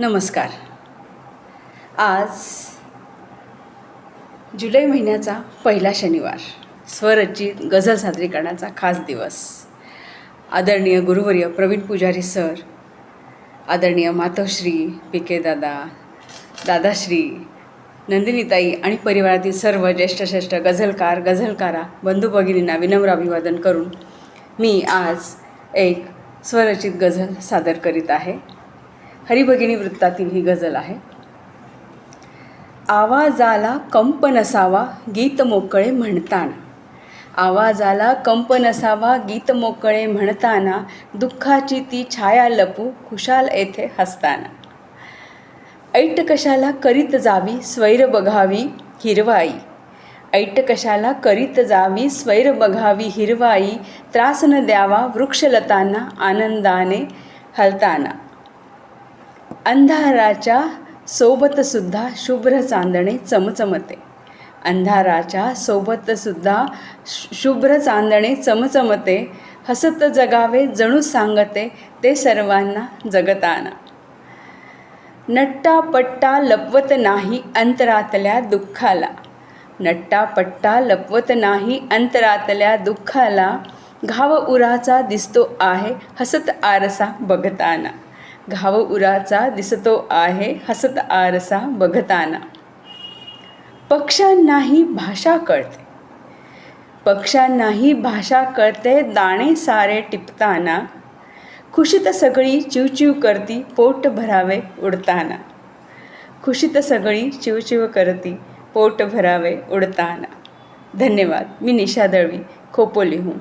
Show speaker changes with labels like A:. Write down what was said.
A: नमस्कार. आज जुलै महिन्याचा पहिला शनिवार स्वरचित गझल सादरीकरणाचा खास दिवस. आदरणीय गुरुवर्य प्रवीण पुजारी सर आदरणीय मातोश्री पी के दादा दादाश्री नंदिनीताई आणि परिवारातील सर्व ज्येष्ठ श्रेष्ठ गझलकार गझलकारा बंधू भगिनींना विनम्र अभिवादन करून मी आज एक स्वरचित गझल सादर करीत आहे. हरिभगिनी वृत्तातील ही गझल आहे. आवाजाला कंप नसावा गीत मोकळे म्हणताना. आवाजाला कंप नसावा गीत मोकळे म्हणताना दुःखाची ती छाया लपू खुशाल येथे हसताना. ऐट कशाला करीत जावी स्वैर बघावी हिरवाई. ऐट कशाला करीत जावी स्वैर बघावी हिरवाई. त्रास न द्यावा वृक्षलतांना आनंदाने हलताना. अंधाराच्या सोबतसुद्धा शुभ्र चांदणे चमचमते. अंधाराच्या सोबतसुद्धा शु- शुभ्र चांदणे चमचमते. हसत जगावे जणू सांगते ते सर्वांना जगताना. नट्टापट्टा लपवत नाही अंतरातल्या दुःखाला. नट्टापट्टा लपवत नाही अंतरातल्या दुःखाला. घाव उराचा दिसतो आहे हसत आरसा बघताना. घाव उराचा दिसतो आहे हसत आरसा बघताना. पक्ष्यांनाही भाषा कळते. पक्ष्यांनाही भाषा कळते दाणे सारे टिपताना. खुशीत सगळी चिवचिव करती पोट भरावे उडताना. खुशीत सगळी चिवचिव करती पोट भरावे उडताना. धन्यवाद मी निशा दळवी खोपोलीहून